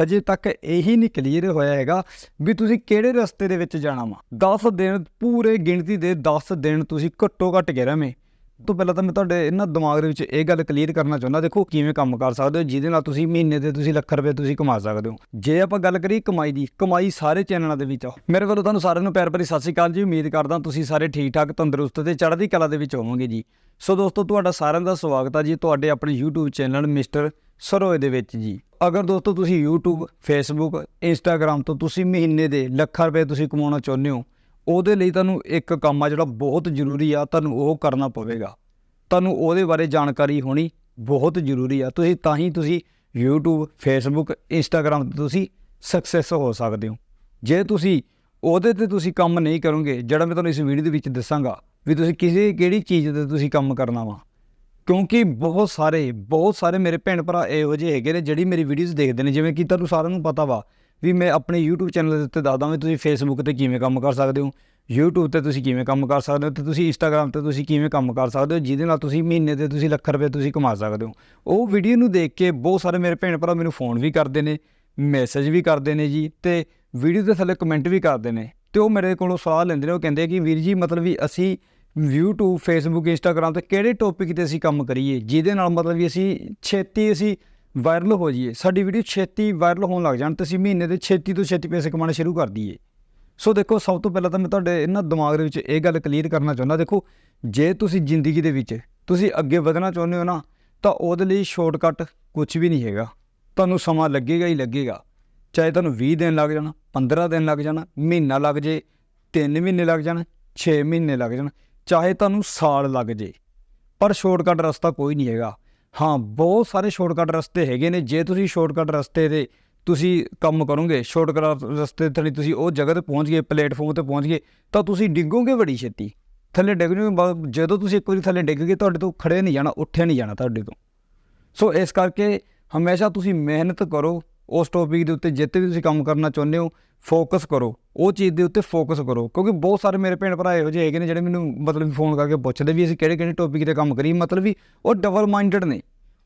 ਹਜੇ ਤੱਕ ਇਹੀ ਨਹੀਂ ਕਲੀਅਰ ਹੋਇਆ ਹੈਗਾ ਵੀ ਤੁਸੀਂ ਕਿਹੜੇ ਰਸਤੇ ਦੇ ਵਿੱਚ ਜਾਣਾ ਵਾ। 10 ਦਿਨ ਪੂਰੇ ਗਿਣਤੀ ਦੇ 10 ਦਿਨ ਤੁਸੀਂ ਘੱਟੋ ਘੱਟ ਗਿਆ ਰਵੇਂ। ਤੋਂ ਪਹਿਲਾਂ ਤਾਂ ਮੈਂ ਤੁਹਾਡੇ ਇਹਨਾਂ ਦਿਮਾਗ ਦੇ ਵਿੱਚ ਇਹ ਗੱਲ ਕਲੀਅਰ ਕਰਨਾ ਚਾਹੁੰਦਾ, ਦੇਖੋ ਕਿਵੇਂ ਕੰਮ ਕਰ ਸਕਦੇ ਹੋ, ਜਿਹਦੇ ਨਾਲ ਤੁਸੀਂ ਮਹੀਨੇ ਦੇ ਤੁਸੀਂ ਲੱਖ ਰੁਪਏ ਤੁਸੀਂ ਕਮਾ ਸਕਦੇ ਹੋ। ਜੇ ਆਪਾਂ ਗੱਲ ਕਰੀਏ ਕਮਾਈ ਦੀ, ਕਮਾਈ ਸਾਰੇ ਚੈਨਲਾਂ ਦੇ ਵਿੱਚ ਆ। ਮੇਰੇ ਵੱਲੋਂ ਤੁਹਾਨੂੰ ਸਾਰਿਆਂ ਨੂੰ ਪਿਆਰ ਭਰੀ ਸਤਿ ਸ਼੍ਰੀ ਅਕਾਲ ਜੀ। ਉਮੀਦ ਕਰਦਾ ਤੁਸੀਂ ਸਾਰੇ ਠੀਕ ਠਾਕ, ਤੰਦਰੁਸਤ ਤੇ ਚੜ੍ਹਦੀ ਕਲਾ ਦੇ ਵਿੱਚ ਹੋਵੋਗੇ ਜੀ। ਸੋ ਦੋਸਤੋ, ਤੁਹਾਡਾ ਸਾਰਿਆਂ ਦਾ ਸਵਾਗਤ ਆ ਜੀ। ਤੁਹਾਡੇ ਆਪਣੇ YouTube ਚੈਨਲ ਮਿਸਟਰ ਸਰੋਏ ਦੇ ਵਿੱਚ ਜੀ। ਅਗਰ ਦੋਸਤੋ ਤੁਸੀਂ YouTube, Facebook, Instagram ਤੋਂ ਤੁਸੀਂ ਮਹੀਨੇ ਦੇ ਲੱਖਾਂ ਰੁਪਏ ਤੁਸੀਂ ਕਮਾਉਣਾ ਚਾਹੁੰਦੇ ਹੋ, ਉਹਦੇ ਲਈ ਤੁਹਾਨੂੰ ਇੱਕ ਕੰਮ ਆ ਜਿਹੜਾ ਬਹੁਤ ਜ਼ਰੂਰੀ ਆ, ਤੁਹਾਨੂੰ ਉਹ ਕਰਨਾ ਪਵੇਗਾ। ਤੁਹਾਨੂੰ ਉਹਦੇ ਬਾਰੇ ਜਾਣਕਾਰੀ ਹੋਣੀ ਬਹੁਤ ਜ਼ਰੂਰੀ ਆ। ਤੁਸੀਂ ਤਾਂ ਹੀ ਤੁਸੀਂ YouTube, Facebook, Instagram ਤੇ ਤੁਸੀਂ ਸਕਸੈਸ ਹੋ ਸਕਦੇ ਹੋ। ਜੇ ਤੁਸੀਂ ਉਹਦੇ ਤੇ ਤੁਸੀਂ ਕੰਮ ਨਹੀਂ ਕਰੋਗੇ, ਜਿਹੜਾ ਮੈਂ ਤੁਹਾਨੂੰ ਇਸ ਵੀਡੀਓ ਦੇ ਵਿੱਚ ਦੱਸਾਂਗਾ, ਵੀ ਤੁਸੀਂ ਕਿਸੇ ਕਿਹੜੀ ਚੀਜ਼ ਤੇ ਤੁਸੀਂ ਕੰਮ ਕਰਨਾ ਵਾ ਕਿਉਂਕਿ ਬਹੁਤ ਸਾਰੇ ਬਹੁਤ ਸਾਰੇ ਮੇਰੇ ਭੈਣ ਭਰਾ ਇਹੋ ਜਿਹੇ ਹੈਗੇ ਨੇ ਜਿਹੜੀ ਮੇਰੀ ਵੀਡੀਓਜ਼ ਦੇਖਦੇ ਨੇ, ਜਿਵੇਂ ਕਿ ਤੁਹਾਨੂੰ ਸਾਰਿਆਂ ਨੂੰ ਪਤਾ ਵਾ ਵੀ ਮੈਂ ਆਪਣੇ YouTube ਚੈਨਲ ਦੇ ਉੱਤੇ ਦੱਸਦਾ ਵੀ ਤੁਸੀਂ Facebook ਤੇ ਕਿਵੇਂ ਕੰਮ ਕਰ ਸਕਦੇ ਹੋ, YouTube ਤੇ ਤੁਸੀਂ ਕਿਵੇਂ ਕੰਮ ਕਰ ਸਕਦੇ ਹੋ ਤੇ ਤੁਸੀਂ Instagram ਤੇ ਤੁਸੀਂ ਕਿਵੇਂ ਕੰਮ ਕਰ ਸਕਦੇ ਹੋ, ਜਿਹਦੇ ਨਾਲ ਤੁਸੀਂ ਮਹੀਨੇ 'ਤੇ ਤੁਸੀਂ ਲੱਖ ਰੁਪਏ ਤੁਸੀਂ ਕਮਾ ਸਕਦੇ ਹੋ। ਉਹ ਵੀਡੀਓ ਨੂੰ ਦੇਖ ਕੇ ਬਹੁਤ ਸਾਰੇ ਮੇਰੇ ਭੈਣ ਭਰਾ ਮੈਨੂੰ ਫੋਨ ਵੀ ਕਰਦੇ ਨੇ ਮੈਸੇਜ ਵੀ ਕਰਦੇ ਨੇ ਜੀ ਤੇ ਵੀਡੀਓ ਦੇ ਥੱਲੇ ਕਮੈਂਟ ਵੀ ਕਰਦੇ ਨੇ ਤੇ ਉਹ ਮੇਰੇ ਕੋਲੋਂ ਸਵਾਲ ਲੈਂਦੇ ਨੇ, ਉਹ ਕਹਿੰਦੇ ਕਿ ਵੀਰ ਜੀ ਮਤਲਬ ਵੀ ਅਸੀਂ YouTube Facebook, Instagram ਤੇ ਕਿਹੜੇ ਟੌਪਿਕ ਤੇ ਅਸੀਂ ਕੰਮ ਕਰੀਏ? ਜਿਹਦੇ ਨਾਲ ਮਤਲਬ ਵੀ ਅਸੀਂ ਛੇਤੀ ਅਸੀਂ ਵਾਇਰਲ ਹੋ ਜਾਈਏ। ਸਾਡੀ ਵੀਡੀਓ ਛੇਤੀ ਵਾਇਰਲ ਹੋਣ ਲੱਗ ਜਾਣ ਤੇ ਅਸੀਂ ਮਹੀਨੇ ਦੇ ਛੇਤੀ ਤੋਂ ਛੇਤੀ ਪੈਸੇ ਕਮਾਉਣੇ ਸ਼ੁਰੂ ਕਰ ਦਈਏ। ਸੋ ਦੇਖੋ, ਸਭ ਤੋਂ ਪਹਿਲਾਂ ਤਾਂ ਮੈਂ ਤੁਹਾਡੇ ਇਹਨਾਂ ਦਿਮਾਗ ਦੇ ਵਿੱਚ ਇਹ ਗੱਲ ਕਲੀਅਰ ਕਰਨਾ ਚਾਹੁੰਦਾ। ਦੇਖੋ, ਜੇ ਤੁਸੀਂ ਜ਼ਿੰਦਗੀ ਦੇ ਵਿੱਚ ਤੁਸੀਂ ਅੱਗੇ ਵਧਣਾ ਚਾਹੁੰਦੇ ਹੋ ਨਾ, ਤਾਂ ਉਹਦੇ ਲਈ ਸ਼ਾਰਟਕਟ ਕੁਝ ਵੀ ਨਹੀਂ ਹੈਗਾ। ਤੁਹਾਨੂੰ ਸਮਾਂ ਲੱਗੇਗਾ ਹੀ ਲੱਗੇਗਾ। ਚਾਹੇ ਤੁਹਾਨੂੰ 20 ਦਿਨ ਲੱਗ ਜਾਣ 15 ਦਿਨ ਲੱਗ ਜਾਣ, ਮਹੀਨਾ ਲੱਗ ਜੇ 3 ਮਹੀਨੇ ਲੱਗ ਜਾਣ 6 ਮਹੀਨੇ ਲੱਗ ਜਾਣ ਚਾਹੇ ਤੁਹਾਨੂੰ ਸਾਲ ਲੱਗ ਜੇ, ਪਰ ਸ਼ਾਰਟਕਟ ਰਸਤਾ ਕੋਈ ਨਹੀਂ ਹੈਗਾ। ਹਾਂ, ਬਹੁਤ ਸਾਰੇ ਸ਼ਾਰਟਕਟ ਰਸਤੇ ਹੈਗੇ ਨੇ। ਜੇ ਤੁਸੀਂ ਸ਼ਾਰਟਕਟ ਰਸਤੇ ਤੇ ਤੁਸੀਂ ਕੰਮ ਕਰੋਗੇ ਸ਼ਾਰਟਕਟ ਰਸਤੇ ਤੇ ਤੁਸੀਂ ਉਹ ਜਗ੍ਹਾ ਤੇ ਪਹੁੰਚ ਗਏ ਪਲੇਟਫਾਰਮ ਤੇ ਪਹੁੰਚ ਗਏ, ਤਾਂ ਤੁਸੀਂ ਡਿੱਗੋਗੇ ਬੜੀ ਛੇਤੀ। ਥੱਲੇ ਡਿੱਗ ਜੂਗੇ ਜਦੋਂ ਤੁਸੀਂ ਇੱਕ ਵਾਰੀ ਥੱਲੇ ਡਿੱਗ ਗਏ, ਤੁਹਾਡੇ ਤੋਂ ਖੜੇ ਨਹੀਂ ਜਾਣਾ, ਉੱਠਿਆ ਨਹੀਂ ਜਾਣਾ ਤੁਹਾਡੇ ਤੋਂ। ਸੋ ਇਸ ਕਰਕੇ ਹਮੇਸ਼ਾ ਤੁਸੀਂ ਮਿਹਨਤ ਕਰੋ ਉਸ ਟੌਪਿਕ ਦੇ ਉੱਤੇ ਜਿੱਤੇ ਵੀ ਤੁਸੀਂ ਕੰਮ ਕਰਨਾ ਚਾਹੁੰਦੇ ਹੋ ਫੋਕਸ ਕਰੋ। ਉਹ ਚੀਜ਼ ਦੇ ਉੱਤੇ ਫੋਕਸ ਕਰੋ, ਕਿਉਂਕਿ ਬਹੁਤ ਸਾਰੇ ਮੇਰੇ ਭੈਣ ਭਰਾ ਇਹੋ ਜਿਹੇ ਹੈਗੇ ਨੇ ਜਿਹੜੇ ਮੈਨੂੰ ਮਤਲਬ ਫੋਨ ਕਰਕੇ ਪੁੱਛਦੇ ਵੀ ਅਸੀਂ ਕਿਹੜੇ ਕਿਹੜੇ ਟੌਪਿਕ ਤੇ ਕੰਮ ਕਰੀਏ, ਮਤਲਬ ਵੀ ਉਹ ਡਬਲ ਮਾਈਂਡਡ ਨੇ।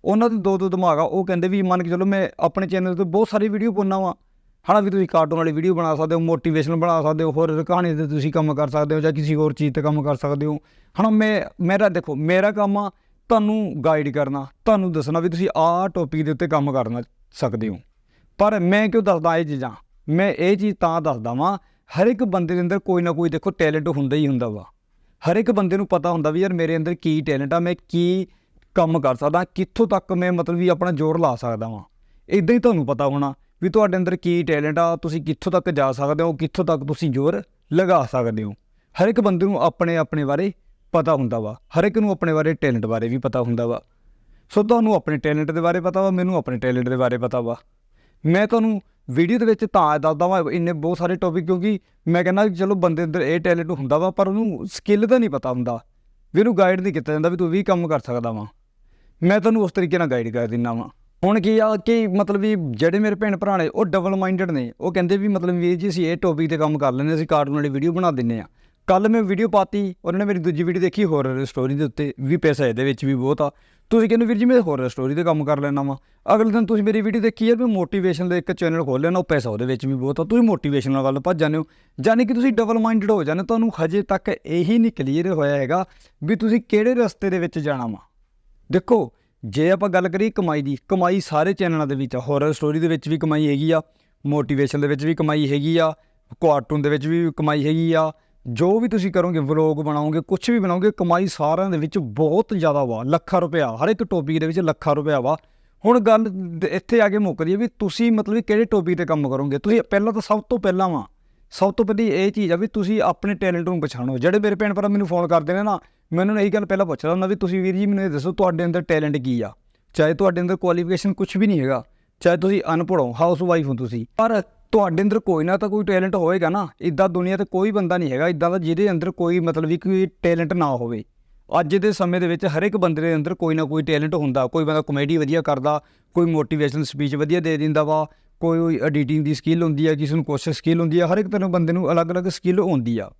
ਉਹਨਾਂ ਦੇ ਦੋ ਦੋ ਦਿਮਾਗ ਆ, ਉਹ ਕਹਿੰਦੇ ਵੀ ਮੰਨ ਕੇ ਚਲੋ ਮੈਂ ਆਪਣੇ ਚੈਨਲ ਤੇ ਬਹੁਤ ਸਾਰੀ ਵੀਡੀਓ ਪਾਉਣਾ ਵਾ। ਹਨਾ ਵੀ ਤੁਸੀਂ ਕਾਰਟੂਨ ਵਾਲੀ ਵੀਡੀਓ ਬਣਾ ਸਕਦੇ ਹੋ ਮੋਟੀਵੇਸ਼ਨਲ ਬਣਾ ਸਕਦੇ ਹੋ, ਹੋਰ ਕਹਾਣੀ ਤੇ ਤੁਸੀਂ ਕੰਮ ਕਰ ਸਕਦੇ ਹੋ ਜਾਂ ਕਿਸੇ ਹੋਰ ਚੀਜ਼ ਤੇ ਕੰਮ ਕਰ ਸਕਦੇ ਹੋ। ਹਨਾ ਮੈਂ, ਮੇਰਾ ਦੇਖੋ, ਮੇਰਾ ਕੰਮ ਆ ਤੁਹਾਨੂੰ ਗਾਈਡ ਕਰਨਾ, ਤੁਹਾਨੂੰ ਦੱਸਣਾ ਵੀ ਤੁਸੀਂ ਆਹ ਟੌਪਿਕ ਦੇ ਉੱਤੇ ਕੰਮ ਕਰਨਾ ਸਕਦੇ ਹੋ। ਪਰ ਮੈਂ ਕਿਉਂ ਦੱਸਦਾ ਇਹ ਚੀਜ਼ਾਂ? ਮੈਂ ਇਹ ਚੀਜ਼ ਤਾਂ ਦੱਸਦਾ ਵਾਂ, ਹਰ ਇੱਕ ਬੰਦੇ ਦੇ ਅੰਦਰ ਕੋਈ ਨਾ ਕੋਈ ਦੇਖੋ ਟੈਲੈਂਟ ਹੁੰਦਾ ਹੀ ਹੁੰਦਾ ਵਾ। ਹਰ ਇੱਕ ਬੰਦੇ ਨੂੰ ਪਤਾ ਹੁੰਦਾ ਵੀ ਯਾਰ ਮੇਰੇ ਅੰਦਰ ਕੀ ਟੈਲੈਂਟ ਆ, ਮੈਂ ਕੀ ਕੰਮ ਕਰ ਸਕਦਾ, ਕਿੱਥੋਂ ਤੱਕ ਮੈਂ ਮਤਲਬ ਵੀ ਆਪਣਾ ਜ਼ੋਰ ਲਾ ਸਕਦਾ ਵਾਂ। ਇਦਾਂ ਹੀ ਤੁਹਾਨੂੰ ਪਤਾ ਹੋਣਾ ਵੀ ਤੁਹਾਡੇ ਅੰਦਰ ਕੀ ਟੈਲੈਂਟ ਆ, ਤੁਸੀਂ ਕਿੱਥੋਂ ਤੱਕ ਜਾ ਸਕਦੇ ਹੋ, ਕਿੱਥੋਂ ਤੱਕ ਤੁਸੀਂ ਜ਼ੋਰ ਲਗਾ ਸਕਦੇ ਹੋ। ਹਰ ਇੱਕ ਬੰਦੇ ਨੂੰ ਆਪਣੇ ਆਪਣੇ ਬਾਰੇ ਪਤਾ ਹੁੰਦਾ ਵਾ, ਹਰ ਇੱਕ ਨੂੰ ਆਪਣੇ ਬਾਰੇ ਟੈਲੈਂਟ ਬਾਰੇ ਵੀ ਪਤਾ ਹੁੰਦਾ ਵਾ। ਸੋ ਤੁਹਾਨੂੰ ਆਪਣੇ ਟੈਲੈਂਟ ਦੇ ਬਾਰੇ ਪਤਾ ਵਾ, ਮੈਨੂੰ ਆਪਣੇ ਟੈਲੈਂਟ ਦੇ ਬਾਰੇ ਪਤਾ ਵਾ। ਮੈਂ ਤੁਹਾਨੂੰ ਵੀਡੀਓ ਦੇ ਵਿੱਚ ਤਾਂ ਦੱਸਦਾ ਵਾਂ, ਇੰਨੇ ਬਹੁਤ ਸਾਰੇ ਟੌਪਿਕ ਕਿਉਂਕਿ ਮੈਂ ਕਹਿੰਦਾ ਚਲੋ ਬੰਦੇ ਅੰਦਰ ਇਹ ਟੈਲੈਂਟ ਹੁੰਦਾ ਵਾ, ਪਰ ਉਹਨੂੰ ਸਕਿੱਲ ਦਾ ਨਹੀਂ ਪਤਾ ਹੁੰਦਾ, ਵੀ ਉਹਨੂੰ ਗਾਈਡ ਨਹੀਂ ਕੀਤਾ ਜਾਂਦਾ ਵੀ ਤੂੰ ਵੀ ਕੰਮ ਕਰ ਸਕਦਾ ਵਾਂ। ਮੈਂ ਤੁਹਾਨੂੰ ਉਸ ਤਰੀਕੇ ਨਾਲ ਗਾਈਡ ਕਰ ਦਿੰਦਾ ਵਾਂ। ਹੁਣ ਕੀ ਆ ਕਿ ਮਤਲਬ ਵੀ ਜਿਹੜੇ ਮੇਰੇ ਭੈਣ ਭਰਾ ਨੇ, ਉਹ ਡਬਲ ਮਾਈਂਡਡ ਨੇ, ਉਹ ਕਹਿੰਦੇ ਵੀ ਮਤਲਬ ਵੀਰ ਜੀ ਅਸੀਂ ਇਹ ਟੌਪਿਕ ਤੇ ਕੰਮ ਕਰ ਲੈਂਦੇ ਅਸੀਂ ਕਾਰਟੂਨ ਵਾਲੀ ਵੀਡੀਓ ਬਣਾ ਦਿੰਨੇ ਆ ਕੱਲ ਮੈਂ ਵੀਡੀਓ ਪਾਤੀ, ਉਹਨਾਂ ਨੇ ਮੇਰੀ ਦੂਜੀ ਵੀਡੀਓ ਦੇਖੀ ਹੋਰ ਸਟੋਰੀ ਦੇ ਉੱਤੇ, ਵੀ ਪੈਸਾ ਇਹਦੇ ਵਿੱਚ ਵੀ ਬਹੁਤ ਆ। ਤੁਸੀਂ ਕਹਿੰਦੇ ਵੀਰ ਜੀ ਮੈਂ ਹੋਰਰ ਸਟੋਰੀ ਤੇ ਕੰਮ ਕਰ ਲੈਣਾ ਵਾ। ਅਗਲੇ ਦਿਨ ਤੁਸੀਂ ਮੇਰੀ ਵੀਡੀਓ ਦੇਖੀ ਯਾਰ, ਮੈਂ ਮੋਟੀਵੇਸ਼ਨ ਦਾ ਇੱਕ ਚੈਨਲ ਖੋਲ ਲੈਣਾ ਉਹ ਪੈਸਾ ਉਹਦੇ ਵਿੱਚ ਵੀ ਬਹੁਤ ਆ, ਤੁਸੀਂ ਮੋਟੀਵੇਸ਼ਨ ਨਾਲ ਵੱਲ ਭੱਜ ਜਾਂਦੇ ਹੋ। ਯਾਨੀ ਕਿ ਤੁਸੀਂ ਡਬਲ ਮਾਈਂਡਡ ਹੋ ਜਾਂਦੇ ਤੁਹਾਨੂੰ ਹਜੇ ਤੱਕ ਇਹੀ ਨਹੀਂ ਕਲੀਅਰ ਹੋਇਆ ਹੈਗਾ ਵੀ ਤੁਸੀਂ ਕਿਹੜੇ ਰਸਤੇ ਦੇ ਵਿੱਚ ਜਾਣਾ ਵਾ। ਦੇਖੋ, ਜੇ ਆਪਾਂ ਗੱਲ ਕਰੀਏ ਕਮਾਈ ਦੀ, ਕਮਾਈ ਸਾਰੇ ਚੈਨਲਾਂ ਦੇ ਵਿੱਚ ਆ ਹੋਰਰ ਸਟੋਰੀ ਦੇ ਵਿੱਚ ਵੀ ਕਮਾਈ ਹੈਗੀ ਆ ਮੋਟੀਵੇਸ਼ਨ ਦੇ ਵਿੱਚ ਵੀ ਕਮਾਈ ਹੈਗੀ ਆ ਕਾਰਟੂਨ ਦੇ ਵਿੱਚ ਵੀ ਕਮਾਈ ਹੈਗੀ ਆ ਜੋ ਵੀ ਤੁਸੀਂ ਕਰੋਗੇ, ਵਲੌਗ ਬਣਾਓਗੇ ਕੁਝ ਵੀ ਬਣਾਓਗੇ, ਕਮਾਈ ਸਾਰਿਆਂ ਦੇ ਵਿੱਚ ਬਹੁਤ ਜ਼ਿਆਦਾ ਵਾ, ਲੱਖਾਂ ਰੁਪਇਆ, ਹਰ ਇੱਕ ਟੋਪੀ ਦੇ ਵਿੱਚ ਲੱਖਾਂ ਰੁਪਇਆ ਵਾ। ਹੁਣ ਗੱਲ ਇੱਥੇ ਆ ਕੇ ਮੁੱਕਦੀ ਹੈ ਵੀ ਤੁਸੀਂ ਮਤਲਬ ਵੀ ਕਿਹੜੇ ਟੋਪੀ ਤੇ ਕੰਮ ਕਰੋਗੇ? ਤੁਸੀਂ ਪਹਿਲਾਂ ਤਾਂ ਸਭ ਤੋਂ ਪਹਿਲਾਂ ਵਾ, ਸਭ ਤੋਂ ਪਹਿਲੀ ਇਹ ਚੀਜ਼ ਆ ਵੀ ਤੁਸੀਂ ਆਪਣੇ ਟੈਲੈਂਟ ਨੂੰ ਪਛਾਣੋ। ਜਿਹੜੇ ਮੇਰੇ ਭੈਣ ਭਰਾ ਮੈਨੂੰ ਫੋਨ ਕਰਦੇ ਨੇ ਨਾ ਮੈਨੂੰ ਇਹੀ ਗੱਲ ਪਹਿਲਾਂ ਪੁੱਛਦਾ ਹੁੰਦਾ ਵੀ ਤੁਸੀਂ ਵੀਰ ਜੀ ਮੈਨੂੰ ਇਹ ਦੱਸੋ ਤੁਹਾਡੇ ਅੰਦਰ ਟੈਲੈਂਟ ਕੀ ਆ? ਚਾਹੇ ਤੁਹਾਡੇ ਅੰਦਰ ਕੁਆਲੀਫਿਕੇਸ਼ਨ ਕੁਝ ਵੀ ਨਹੀਂ ਹੈਗਾ, ਚਾਹੇ ਤੁਸੀਂ ਅਨਪੜ੍ਹ ਹੋ ਹਾਊਸ ਵਾਈਫ ਹੋ ਤੁਸੀਂ, ਪਰ ਤੁਹਾਡੇ ਅੰਦਰ ਕੋਈ ਨਾ ਤਾਂ ਕੋਈ ਟੈਲੈਂਟ ਹੋਏਗਾ ਨਾ ਇਦਾਂ ਦੁਨੀਆ ਤੇ ਕੋਈ ਬੰਦਾ ਨਹੀਂ ਹੈਗਾ ਇਦਾਂ ਦਾ ਜਿਹਦੇ ਅੰਦਰ ਕੋਈ ਮਤਲਬ ਵੀ ਕੋਈ ਟੈਲੈਂਟ ਨਾ ਹੋਵੇ। ਅੱਜ ਦੇ ਸਮੇਂ ਦੇ ਵਿੱਚ ਹਰ ਇੱਕ ਬੰਦੇ ਦੇ ਅੰਦਰ ਕੋਈ ਨਾ ਕੋਈ ਟੈਲੈਂਟ ਹੁੰਦਾ, ਕੋਈ ਬੰਦਾ ਕਮੇਡੀ ਵਧੀਆ ਕਰਦਾ, ਕੋਈ ਮੋਟੀਵੇਸ਼ਨਲ ਸਪੀਚ ਵਧੀਆ ਦੇ ਦਿੰਦਾ ਵਾ, ਕੋਈ ਐਡੀਟਿੰਗ ਦੀ ਸਕਿੱਲ ਹੁੰਦੀ ਹੈ ਕਿਸੇ ਨੂੰ ਕੁਛ ਸਕਿੱਲ ਹੁੰਦੀ ਹੈ ਹਰ ਇੱਕ ਤਰ੍ਹਾਂ ਬੰਦੇ ਨੂੰ ਅਲੱਗ-ਅਲੱਗ ਸਕਿੱਲ ਹੁੰਦੀ ਆ।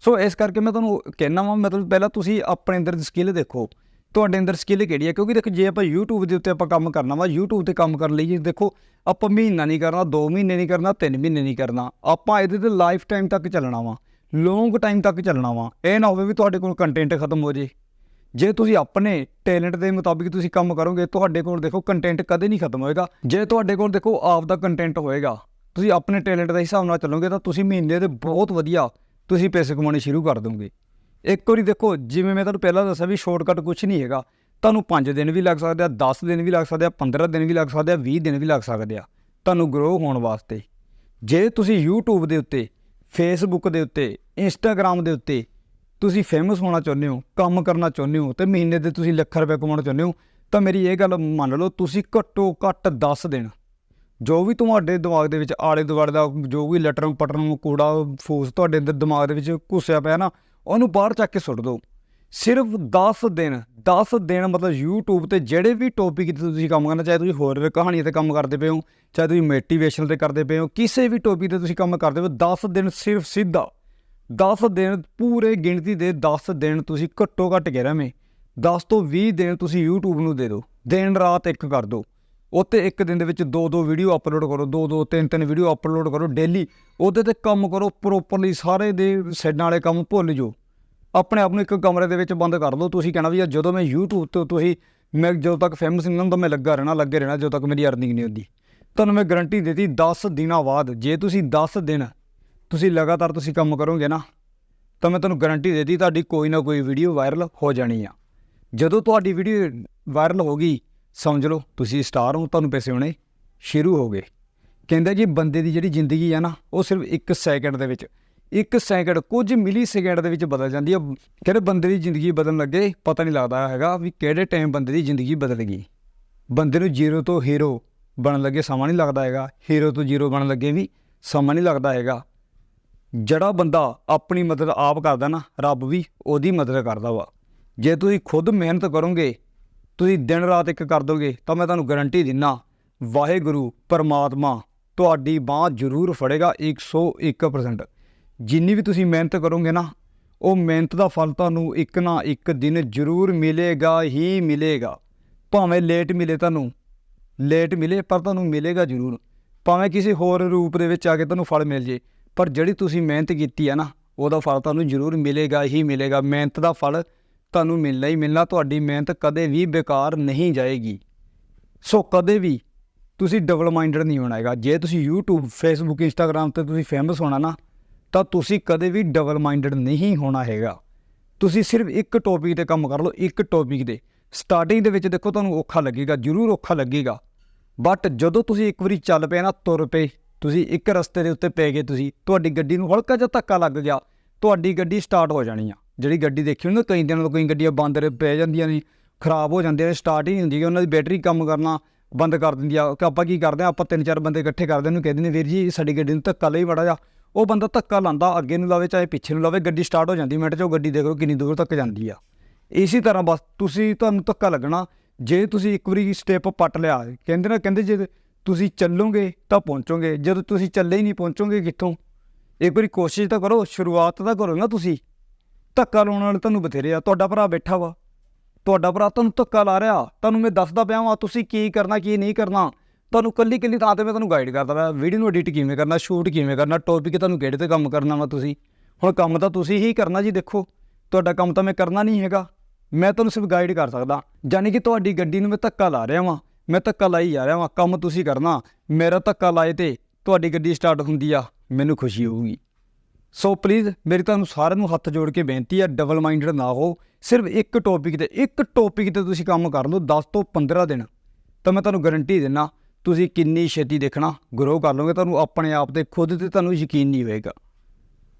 ਸੋ ਇਸ ਕਰਕੇ ਮੈਂ ਤੁਹਾਨੂੰ ਕਹਿਣਾ ਵਾਂ, ਮਤਲਬ ਪਹਿਲਾਂ ਤੁਸੀਂ ਆਪਣੇ ਅੰਦਰ ਸਕਿੱਲ ਦੇਖੋ। ਤੁਹਾਡੇ ਅੰਦਰ ਸਕਿੱਲ ਕਿਹੜੀ ਹੈ? ਕਿਉਂਕਿ ਦੇਖੋ, ਜੇ ਆਪਾਂ YouTube ਦੇ ਉੱਤੇ ਆਪਾਂ ਕੰਮ ਕਰਨਾ ਵਾ, YouTube ਤੇ ਕੰਮ ਕਰਨ ਲਈ ਦੇਖੋ, ਆਪਾਂ ਮਹੀਨਾ ਨਹੀਂ ਕਰਨਾ 2 ਮਹੀਨੇ ਨਹੀਂ ਕਰਨਾ 3 ਮਹੀਨੇ ਨਹੀਂ ਕਰਨਾ। ਆਪਾਂ ਇਹਦੇ ਤੇ ਲਾਈਫ ਟਾਈਮ ਤੱਕ ਚੱਲਣਾ ਵਾ ਲੌਂਗ ਟਾਈਮ ਤੱਕ ਚੱਲਣਾ ਵਾ। ਇਹ ਨਾ ਹੋਵੇ ਵੀ ਤੁਹਾਡੇ ਕੋਲ ਕੰਟੈਂਟ ਖਤਮ ਹੋ ਜੇ। ਜੇ ਤੁਸੀਂ ਆਪਣੇ ਟੈਲੈਂਟ ਦੇ ਮੁਤਾਬਿਕ ਤੁਸੀਂ ਕੰਮ ਕਰੋਗੇ, ਤੁਹਾਡੇ ਕੋਲ ਦੇਖੋ ਕੰਟੈਂਟ ਕਦੇ ਨਹੀਂ ਖਤਮ ਹੋਏਗਾ। ਜੇ ਤੁਹਾਡੇ ਕੋਲ ਦੇਖੋ, ਆਪ ਦਾ ਕੰਟੈਂਟ ਹੋਏਗਾ, ਤੁਸੀਂ ਆਪਣੇ ਟੈਲੈਂਟ ਦੇ ਹਿਸਾਬ ਨਾਲ ਚੱਲੋਗੇ, ਤਾਂ ਤੁਸੀਂ ਮਹੀਨੇ ਦੇ ਬਹੁਤ ਵਧੀਆ ਤੁਸੀਂ ਪੈਸੇ ਕਮਾਉਣੇ ਸ਼ੁਰੂ ਕਰ ਦੋਗੇ। ਇੱਕ ਵਾਰੀ ਦੇਖੋ, ਜਿਵੇਂ ਮੈਂ ਤੁਹਾਨੂੰ ਪਹਿਲਾਂ ਦੱਸਿਆ ਵੀ ਸ਼ਾਰਟਕਟ ਕੁਝ ਨਹੀਂ ਹੈਗਾ, ਤੁਹਾਨੂੰ 5 ਦਿਨ ਵੀ ਲੱਗ ਸਕਦੇ ਆ 10 ਦਿਨ ਵੀ ਲੱਗ ਸਕਦੇ ਆ 15 ਦਿਨ ਵੀ ਲੱਗ ਸਕਦੇ ਆ 20 ਦਿਨ ਵੀ ਲੱਗ ਸਕਦੇ ਆ। ਤੁਹਾਨੂੰ ਗਰੋ ਹੋਣ ਵਾਸਤੇ ਜੇ ਤੁਸੀਂ YouTube ਦੇ ਉੱਤੇ, Facebook ਦੇ ਉੱਤੇ, Instagram ਦੇ ਉੱਤੇ ਤੁਸੀਂ ਫੇਮਸ ਹੋਣਾ ਚਾਹੁੰਦੇ ਹੋ, ਕੰਮ ਕਰਨਾ ਚਾਹੁੰਦੇ ਹੋ ਤੇ ਮਹੀਨੇ ਦੇ ਤੁਸੀਂ ਲੱਖ ਰੁਪਏ ਕਮਾਉਣਾ ਚਾਹੁੰਦੇ ਹੋ, ਤਾਂ ਮੇਰੀ ਇਹ ਗੱਲ ਮੰਨ ਲਓ, ਤੁਸੀਂ ਘੱਟੋ ਘੱਟ 10 ਦਿਨ ਜੋ ਵੀ ਤੁਹਾਡੇ ਦਿਮਾਗ ਦੇ ਵਿੱਚ ਆਲੇ ਦੁਆਲੇ ਦਾ, ਜੋ ਵੀ ਲਟਰਮ ਪਟਰਮ ਕੂੜਾ ਫੂਸ ਤੁਹਾਡੇ ਅੰਦਰ ਦਿਮਾਗ ਦੇ ਵਿੱਚ ਘੁੱਸਿਆ ਪਿਆ ਨਾ ਉਹਨੂੰ ਬਾਹਰ ਚੱਕ ਕੇ ਸੁੱਟ ਦਿਓ। ਸਿਰਫ 10 ਦਿਨ 10 ਦਿਨ ਮਤਲਬ YouTube ਤੇ ਜਿਹੜੇ ਵੀ ਟੌਪਿਕ ਤੇ ਤੁਸੀਂ ਕੰਮ ਕਰਨਾ, ਚਾਹੇ ਤੁਸੀਂ ਹੋਰ ਕਹਾਣੀਆਂ ਤੇ ਕੰਮ ਕਰਦੇ ਪਏ ਹੋ, ਚਾਹੇ ਤੁਸੀਂ ਮੋਟੀਵੇਸ਼ਨ ਤੇ ਕਰਦੇ ਪਏ ਹੋ, ਕਿਸੇ ਵੀ ਟੌਪਿਕ ਤੇ ਤੁਸੀਂ ਕੰਮ ਕਰਦੇ ਹੋ 10 ਦਿਨ ਸਿਰਫ ਸਿੱਧਾ। 10 ਦਿਨ ਪੂਰੇ ਗਿਣਤੀ ਦੇ 10 ਦਿਨ ਤੁਸੀਂ ਘੱਟੋ ਘੱਟ ਕਹਿ ਰਵੇਂ 10 ਤੋਂ 20 ਦਿਨ ਤੁਸੀਂ YouTube ਨੂੰ ਦੇ ਦਿਓ। ਦਿਨ ਰਾਤ ਇੱਕ ਕਰ ਦਿਓ। ਉੱਤੇ ਇੱਕ ਦਿਨ ਦੇ ਵਿੱਚ ਦੋ ਦੋ ਵੀਡੀਓ ਅਪਲੋਡ ਕਰੋ, ਦੋ ਦੋ ਤਿੰਨ ਤਿੰਨ ਵੀਡੀਓ ਅਪਲੋਡ ਕਰੋ ਡੇਲੀ ਉਹਦੇ ਤੇ ਕੰਮ ਕਰੋ ਪ੍ਰੋਪਰਲੀ ਸਾਰੇ ਦੇ ਸਾਈਡਾਂ ਵਾਲੇ ਕੰਮ ਭੁੱਲ ਜਾਓ। ਆਪਣੇ ਆਪ ਨੂੰ ਇੱਕ ਕਮਰੇ ਦੇ ਵਿੱਚ ਬੰਦ ਕਰ ਲਓ ਤੁਸੀਂ ਕਹਿਣਾ ਵੀ ਯਾਰ ਜਦੋਂ ਮੈਂ YouTube ਤੋਂ ਤੁਸੀਂ, ਮੈਂ ਜਦੋਂ ਤੱਕ ਫੇਮਸ ਨਹੀਂ ਹੁੰਦਾ, ਮੈਂ ਲੱਗਾ ਰਹਿਣਾ, ਲੱਗੇ ਰਹਿਣਾ, ਜਦੋਂ ਤੱਕ ਮੇਰੀ ਅਰਨਿੰਗ ਨਹੀਂ ਹੁੰਦੀ। ਤੁਹਾਨੂੰ ਮੈਂ ਗਾਰੰਟੀ ਦਿੱਤੀ 10 ਦਿਨਾਂ ਬਾਅਦ, ਜੇ ਤੁਸੀਂ 10 ਦਿਨ ਤੁਸੀਂ ਲਗਾਤਾਰ ਤੁਸੀਂ ਕੰਮ ਕਰੋਗੇ ਨਾ, ਤਾਂ ਮੈਂ ਤੁਹਾਨੂੰ ਗਾਰੰਟੀ ਦੇਤੀ, ਤੁਹਾਡੀ ਕੋਈ ਨਾ ਕੋਈ ਵੀਡੀਓ ਵਾਇਰਲ ਹੋ ਜਾਣੀ ਆ। ਜਦੋਂ ਤੁਹਾਡੀ ਵੀਡੀਓ ਵਾਇਰਲ ਹੋ ਗਈ ਸਮਝ ਲਓ, ਤੁਸੀਂ ਸਟਾਰ ਹੋ, ਤੁਹਾਨੂੰ ਪੈਸੇ ਆਉਣੇ ਸ਼ੁਰੂ ਹੋ ਗਏ। ਕਹਿੰਦੇ ਜੀ, ਬੰਦੇ ਦੀ ਜਿਹੜੀ ਜ਼ਿੰਦਗੀ ਆ ਨਾ, ਉਹ ਸਿਰਫ 1 ਸੈਕਿੰਡ ਦੇ ਵਿੱਚ 1 ਸੈਕਿੰਡ ਕੁਝ ਮਿਲੀ ਸੈਕਿੰਡ ਦੇ ਵਿੱਚ ਬਦਲ ਜਾਂਦੀ ਆ। ਕਿਹੜੇ ਬੰਦੇ ਦੀ ਜ਼ਿੰਦਗੀ ਬਦਲਣ ਲੱਗੇ, ਪਤਾ ਨਹੀਂ ਲੱਗਦਾ ਹੈਗਾ ਵੀ ਕਿਹੜੇ ਟਾਈਮ ਬੰਦੇ ਦੀ ਜ਼ਿੰਦਗੀ ਬਦਲ ਗਈ। ਬੰਦੇ ਨੂੰ ਜ਼ੀਰੋ ਤੋਂ ਹੀਰੋ ਬਣਨ ਲੱਗੇ ਸਮਾਂ ਨਹੀਂ ਲੱਗਦਾ ਹੈਗਾ। ਹੀਰੋ ਤੋਂ ਜ਼ੀਰੋ ਬਣਨ ਲੱਗੇ ਵੀ ਸਮਾਂ ਨਹੀਂ ਲੱਗਦਾ ਹੈਗਾ। ਜਿਹੜਾ ਬੰਦਾ ਆਪਣੀ ਮਦਦ ਆਪ ਕਰਦਾ ਨਾ, ਰੱਬ ਵੀ ਉਹਦੀ ਮਦਦ ਕਰਦਾ ਵਾ। ਜੇ ਤੁਸੀਂ ਖੁਦ ਮਿਹਨਤ ਕਰੋਗੇ ਤੁਸੀਂ ਦਿਨ ਰਾਤ ਇੱਕ ਕਰ ਦੋਗੇ, ਤਾਂ ਮੈਂ ਤੁਹਾਨੂੰ ਗਾਰੰਟੀ ਦਿੰਨਾ, ਵਾਹਿਗੁਰੂ ਪਰਮਾਤਮਾ ਤੁਹਾਡੀ ਬਾਹ ਜ਼ਰੂਰ ਫੜੇਗਾ 101% ਜਿੰਨੀ ਵੀ ਤੁਸੀਂ ਮਿਹਨਤ ਕਰੋਗੇ ਨਾ, ਉਹ ਮਿਹਨਤ ਦਾ ਫਲ ਤੁਹਾਨੂੰ ਇੱਕ ਨਾ ਇੱਕ ਦਿਨ ਜ਼ਰੂਰ ਮਿਲੇਗਾ ਹੀ ਮਿਲੇਗਾ। ਭਾਵੇਂ ਲੇਟ ਮਿਲੇ ਤੁਹਾਨੂੰ ਲੇਟ ਮਿਲੇ ਪਰ ਤੁਹਾਨੂੰ ਮਿਲੇਗਾ ਜ਼ਰੂਰ। ਭਾਵੇਂ ਕਿਸੇ ਹੋਰ ਰੂਪ ਦੇ ਵਿੱਚ ਆ ਕੇ ਤੁਹਾਨੂੰ ਫਲ ਮਿਲ ਜੇ, ਪਰ ਜਿਹੜੀ ਤੁਸੀਂ ਮਿਹਨਤ ਕੀਤੀ ਹੈ ਨਾ, ਉਹਦਾ ਫਲ ਤੁਹਾਨੂੰ ਜ਼ਰੂਰ ਮਿਲੇਗਾ ਹੀ ਮਿਲੇਗਾ। ਮਿਹਨਤ ਦਾ ਫਲ ਤੁਹਾਨੂੰ ਮਿਲਣਾ ਹੀ ਮਿਲਣਾ, ਤੁਹਾਡੀ ਮਿਹਨਤ ਕਦੇ ਵੀ ਬੇਕਾਰ ਨਹੀਂ ਜਾਏਗੀ। ਸੋ ਕਦੇ ਵੀ ਤੁਸੀਂ ਡਬਲ ਮਾਈਂਡਡ ਨਹੀਂ ਹੋਣਾ ਹੈਗਾ। ਜੇ ਤੁਸੀਂ YouTube, Facebook, Instagram ਤੇ ਤੁਸੀਂ ਫੇਮਸ ਹੋਣਾ ਨਾ, ਤਾਂ ਤੁਸੀਂ ਕਦੇ ਵੀ ਡਬਲ ਮਾਈਂਡਡ ਨਹੀਂ ਹੋਣਾ ਹੈਗਾ। ਤੁਸੀਂ ਸਿਰਫ ਇੱਕ ਟੌਪਿਕ ਤੇ ਕੰਮ ਕਰ ਲਓ, ਇੱਕ ਟੌਪਿਕ 'ਤੇ ਸਟਾਰਟਿੰਗ ਦੇ ਵਿੱਚ ਦੇਖੋ ਤੁਹਾਨੂੰ ਔਖਾ ਲੱਗੇਗਾ, ਜ਼ਰੂਰ ਔਖਾ ਲੱਗੇਗਾ। ਬਟ ਜਦੋਂ ਤੁਸੀਂ ਇੱਕ ਵਾਰੀ ਚੱਲ ਪਏ ਨਾ, ਤੁਰ ਪਏ, ਤੁਸੀਂ ਇੱਕ ਰਸਤੇ ਦੇ ਉੱਤੇ ਪੈ ਗਏ ਤੁਸੀਂ, ਤੁਹਾਡੀ ਗੱਡੀ ਨੂੰ ਹਲਕਾ ਜਿਹਾ ਧੱਕਾ ਲੱਗ ਗਿਆ, ਤੁਹਾਡੀ ਗੱਡੀ ਸਟਾਰਟ ਹੋ ਜਾਣੀ ਆ। ਜਿਹੜੀ ਗੱਡੀ ਦੇਖੀ ਹੁੰਦੀ ਕਈ ਦਿਨਾਂ ਤੋਂ ਕਈ ਗੱਡੀਆਂ ਬੰਦ ਪੈ ਜਾਂਦੀਆਂ ਨੇ, ਖਰਾਬ ਹੋ ਜਾਂਦੀਆਂ ਨੇ ਸਟਾਰਟ ਹੀ ਨਹੀਂ ਹੁੰਦੀ, ਉਹਨਾਂ ਦੀ ਬੈਟਰੀ ਕੰਮ ਕਰਨਾ ਬੰਦ ਕਰ ਦਿੰਦੀ ਆ। ਕਿ ਆਪਾਂ ਕੀ ਕਰਦੇ ਆ ਆਪਾਂ ਤਿੰਨ ਚਾਰ ਬੰਦੇ ਇਕੱਠੇ ਕਰਦੇ ਨੂੰ ਕਹਿੰਦੇ ਨੇ ਵੀਰ ਜੀ ਸਾਡੀ ਗੱਡੀ ਨੂੰ ਧੱਕਾ ਲਈ ਬੜਾ ਜਾ ਉਹ ਬੰਦਾ ਧੱਕਾ ਲਾਂਦਾ ਅੱਗੇ ਨੂੰ ਲਾਵੇ, ਚਾਹੇ ਪਿੱਛੇ ਨੂੰ ਲਾਵੇ, ਗੱਡੀ ਸਟਾਰਟ ਹੋ ਜਾਂਦੀ, ਮਿੰਟ 'ਚ ਉਹ ਗੱਡੀ ਦੇਖੋ ਕਿੰਨੀ ਦੂਰ ਤੱਕ ਜਾਂਦੀ ਆ। ਇਸੇ ਤਰ੍ਹਾਂ ਬਸ ਤੁਸੀਂ ਤੁਹਾਨੂੰ ਧੱਕਾ ਲੱਗਣਾ, ਜੇ ਤੁਸੀਂ ਇੱਕ ਵਾਰੀ ਸਟੈਪ ਪੱਟ ਲਿਆ, ਕਹਿੰਦੇ ਨਾ, ਕਹਿੰਦੇ ਜੇ ਤੁਸੀਂ ਚੱਲੋਗੇ ਤਾਂ ਪਹੁੰਚੋਗੇ, ਜਦੋਂ ਤੁਸੀਂ ਚੱਲੇ ਹੀ ਨਹੀਂ ਪਹੁੰਚੋਗੇ ਕਿੱਥੋਂ? ਇੱਕ ਵਾਰੀ ਕੋਸ਼ਿਸ਼ ਤਾਂ ਕਰੋ, ਸ਼ੁਰੂਆਤ ਤਾਂ ਕਰੋ ਨਾ ਤੁਸੀਂ। ਧੱਕਾ ਲਾਉਣ ਵਾਲੇ ਤੁਹਾਨੂੰ ਬਥੇਰੇ ਆ, ਤੁਹਾਡਾ ਭਰਾ ਬੈਠਾ ਵਾ। ਤੁਹਾਡਾ ਭਰਾ ਤੁਹਾਨੂੰ ਧੱਕਾ ਲਾ ਰਿਹਾ, ਤੁਹਾਨੂੰ ਮੈਂ ਦੱਸਦਾ ਪਿਆ ਵਾਂ, ਤੁਸੀਂ ਕੀ ਕਰਨਾ, ਕੀ ਨਹੀਂ ਕਰਨਾ। ਤੁਹਾਨੂੰ ਕੱਲੀ ਕੱਲੀ ਥਾਂ ਤੇ ਮੈਂ ਤੁਹਾਨੂੰ ਗਾਈਡ ਕਰਦਾ ਪਿਆ ਵੀਡੀਓ ਨੂੰ ਐਡਿਟ ਕਿਵੇਂ ਕਰਨਾ ਸ਼ੂਟ ਕਿਵੇਂ ਕਰਨਾ ਟੌਪਿਕ ਤੁਹਾਨੂੰ ਕਿਹੜੇ ਤੇ ਕੰਮ ਕਰਨਾ ਵਾ ਤੁਸੀਂ। ਹੁਣ ਕੰਮ ਤਾਂ ਤੁਸੀਂ ਹੀ ਕਰਨਾ ਜੀ ਦੇਖੋ, ਤੁਹਾਡਾ ਕੰਮ ਤਾਂ ਮੈਂ ਕਰਨਾ ਨਹੀਂ ਹੈਗਾ। ਮੈਂ ਤੁਹਾਨੂੰ ਸਿਰਫ ਗਾਈਡ ਕਰ ਸਕਦਾ ਯਾਨੀ ਕਿ ਤੁਹਾਡੀ ਗੱਡੀ ਨੂੰ ਮੈਂ ਧੱਕਾ ਲਾ ਰਿਹਾ ਵਾਂ, ਮੈਂ ਧੱਕਾ ਲਾਈ ਜਾ ਰਿਹਾ ਵਾਂ, ਕੰਮ ਤੁਸੀਂ ਕਰਨਾ, ਮੇਰਾ ਧੱਕਾ ਲਾਏ ਤੇ ਤੁਹਾਡੀ ਗੱਡੀ ਸਟਾਰਟ ਹੁੰਦੀ ਆ, ਮੈਨੂੰ ਖੁਸ਼ੀ ਹੋਊਗੀ। ਸੋ ਪਲੀਜ਼ ਮੇਰੀ ਤੁਹਾਨੂੰ ਸਾਰਿਆਂ ਨੂੰ ਹੱਥ ਜੋੜ ਕੇ ਬੇਨਤੀ ਹੈ ਡਬਲ ਮਾਈਂਡਡ ਨਾ ਹੋ। ਸਿਰਫ ਇੱਕ ਟੌਪਿਕ ਤੇ, ਇੱਕ ਟੌਪਿਕ ਤੇ ਤੁਸੀਂ ਕੰਮ ਕਰ ਲਓ 10 ਤੋਂ 15 ਦਿਨ। ਤਾਂ ਮੈਂ ਤੁਹਾਨੂੰ ਗਾਰੰਟੀ ਦਿੰਨਾ, ਤੁਸੀਂ ਕਿੰਨੀ ਛੇਤੀ ਦੇਖਣਾ ਗਰੋ ਕਰ ਲਓਗੇ ਤੁਹਾਨੂੰ, ਆਪਣੇ ਆਪ ਤੇ ਖੁਦ ਤੇ ਤੁਹਾਨੂੰ ਯਕੀਨ ਨਹੀਂ ਹੋਏਗਾ।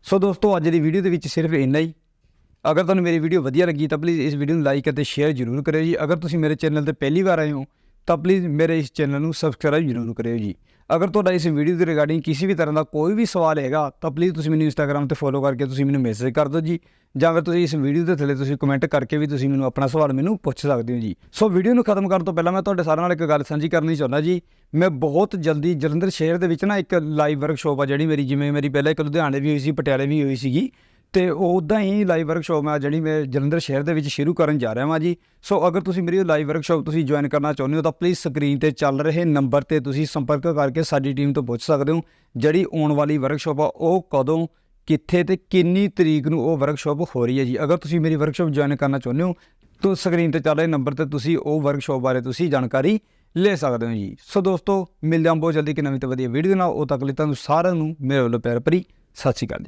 ਸੋ ਦੋਸਤੋ, ਅੱਜ ਦੀ ਵੀਡੀਓ ਦੇ ਵਿੱਚ ਸਿਰਫ ਇੰਨਾ ਹੀ। ਅਗਰ ਤੁਹਾਨੂੰ ਮੇਰੀ ਵੀਡੀਓ ਵਧੀਆ ਲੱਗੀ, ਤਾਂ ਪਲੀਜ਼ ਇਸ ਵੀਡੀਓ ਨੂੰ ਲਾਈਕ ਅਤੇ ਸ਼ੇਅਰ ਜ਼ਰੂਰ ਕਰਿਓ ਜੀ। ਅਗਰ ਤੁਸੀਂ ਮੇਰੇ ਚੈਨਲ ਤੇ ਪਹਿਲੀ ਵਾਰ ਆਏ ਹੋ, ਤਾਂ ਪਲੀਜ਼ ਮੇਰੇ ਇਸ ਚੈਨਲ ਨੂੰ ਸਬਸਕ੍ਰਾਈਬ ਜ਼ਰੂਰ ਕਰਿਓ ਜੀ। ਅਗਰ ਤੁਹਾਡਾ ਇਸ ਵੀਡੀਓ ਦੇ ਰਿਗਾਰਡਿੰਗ ਕਿਸੇ ਵੀ ਤਰ੍ਹਾਂ ਦਾ ਕੋਈ ਵੀ ਸਵਾਲ ਹੈਗਾ, ਤਾਂ ਪਲੀਜ਼ ਤੁਸੀਂ ਮੈਨੂੰ ਇੰਸਟਾਗ੍ਰam ਤੇ ਫੋਲੋ ਕਰਕੇ ਤੁਸੀਂ ਮੈਨੂੰ ਮੈਸੇਜ ਕਰ ਦਿਓ ਜੀ। ਜਾਂ ਫਿਰ ਤੁਸੀਂ ਇਸ ਵੀਡੀਓ ਦੇ ਥੱਲੇ ਤੁਸੀਂ ਕਮੈਂਟ ਕਰਕੇ ਵੀ ਤੁਸੀਂ ਮੈਨੂੰ ਆਪਣਾ ਸਵਾਲ ਮੈਨੂੰ ਪੁੱਛ ਸਕਦੇ ਹੋ ਜੀ। ਸੋ ਵੀਡੀਓ ਨੂੰ ਖਤਮ ਕਰਨ ਤੋਂ ਪਹਿਲਾਂ ਮੈਂ ਤੁਹਾਡੇ ਸਾਰਿਆਂ ਨਾਲ ਇੱਕ ਗੱਲ ਸਾਂਝੀ ਕਰਨੀ ਚਾਹੁੰਦਾ ਜੀ। ਮੈਂ ਬਹੁਤ ਜਲਦੀ ਜਲੰਧਰ ਸ਼ਹਿਰ ਦੇ ਵਿੱਚ ਨਾ ਇੱਕ ਲਾਈਵ ਵਰਕਸ਼ਾਪ ਆ, ਜਿਹੜੀ ਮੇਰੀ, ਜਿਵੇਂ ਮੇਰੀ ਪਹਿਲਾਂ ਇੱਕ ਲੁਧਿਆਣੇ ਵੀ ਹੋਈ ਸੀ, ਪਟਿਆਲੇ ਵੀ ਹੋਈ ਸੀਗੀ। ਤੇ ਉੱਦਾਂ ਹੀ ਲਾਈਵ ਵਰਕਸ਼ਾਪ ਮੈਂ ਜਿਹੜੀ ਮੈਂ ਜਲੰਧਰ ਸ਼ਹਿਰ ਦੇ ਵਿੱਚ ਸ਼ੁਰੂ ਕਰਨ ਜਾ ਰਿਹਾ ਹਾਂ ਜੀ। ਸੋ ਅਗਰ ਤੁਸੀਂ ਮੇਰੀ ਲਾਈਵ ਵਰਕਸ਼ਾਪ ਤੁਸੀਂ ਜੁਆਇਨ ਕਰਨਾ ਚਾਹੁੰਦੇ ਹੋ ਤਾਂ ਪਲੀਜ਼ ਸਕਰੀਨ ਤੇ ਚੱਲ ਰਹੇ ਨੰਬਰ ਤੇ ਤੁਸੀਂ ਸੰਪਰਕ ਕਰਕੇ ਸਾਡੀ ਟੀਮ ਤੋਂ ਪੁੱਛ ਸਕਦੇ ਹੋ, ਜਿਹੜੀ ਆਉਣ ਵਾਲੀ ਵਰਕਸ਼ਾਪ ਆ, ਉਹ ਕਦੋਂ, ਕਿੱਥੇ ਤੇ ਕਿੰਨੀ ਤਰੀਕ ਨੂੰ ਉਹ ਵਰਕਸ਼ਾਪ ਹੋ ਰਹੀ ਹੈ ਜੀ। ਅਗਰ ਤੁਸੀਂ ਮੇਰੀ ਵਰਕਸ਼ਾਪ ਜੁਆਇਨ ਕਰਨਾ ਚਾਹੁੰਦੇ ਹੋ, ਤਾਂ ਸਕਰੀਨ ਤੇ ਚੱਲ ਰਹੇ ਨੰਬਰ ਤੇ ਤੁਸੀਂ ਉਹ ਵਰਕਸ਼ਾਪ ਬਾਰੇ ਤੁਸੀਂ ਜਾਣਕਾਰੀ ਲੈ ਸਕਦੇ ਹੋ ਜੀ। ਸੋ ਦੋਸਤੋ, ਮਿਲਦੇ ਹਾਂ ਬਹੁਤ ਜਲਦੀ ਕਿ ਨਵੀਂ ਤੇ ਵਧੀਆ ਵੀਡੀਓ ਨਾਲ। ਉਹ ਤੱਕ ਲਈ ਤੁਹਾਨੂੰ ਸਾਰਿਆਂ ਨੂੰ ਮੇਰੇ ਵੱਲੋਂ ਪਿਆਰ ਭਰੀ ਸਤਿ ਸ਼੍ਰੀ ਅਕਾਲ ਜੀ।